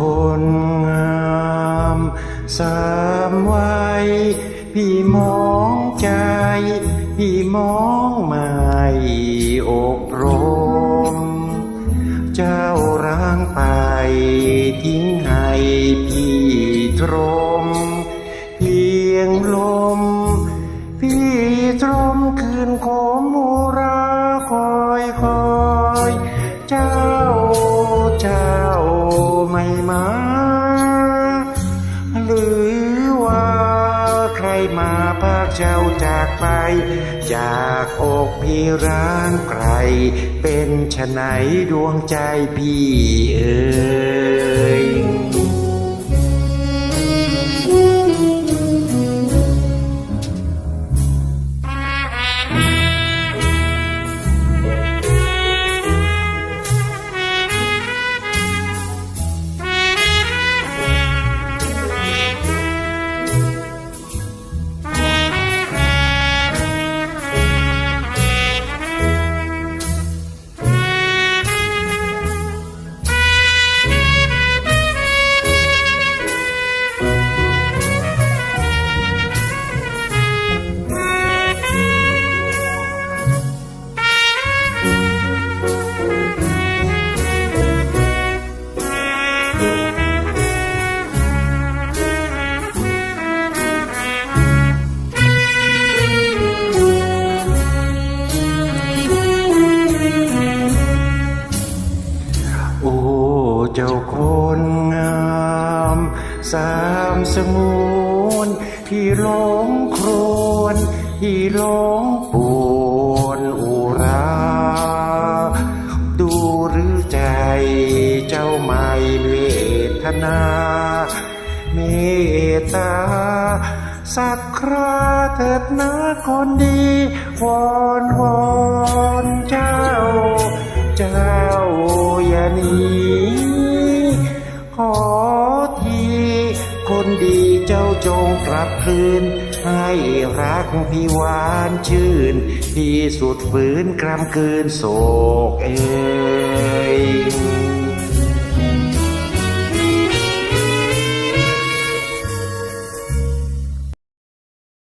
คนงามสามไวัพี่มองใจ พี่มองไม่อกรม เจ้าร้างไปทิ้งให้พี่ตรม เพียงลม พี่ตรมคืนคน มาพากเจ้าจากไป จากอกพี่ร้างไกล เป็นชะไหนดวงใจพี่เอ่ โอ้เจ้าคนงามสามสงวนที่หลงโครวนที่หลงปวนอุรา ดูหรือใจเจ้าไม่เวทนาเมตตาสักคราเถิดนะคนดีวอนวอน จงกลับคืน ให้รักพี่หวานชื่นที่สุดฝืนกรำกืนโศกเอ่ย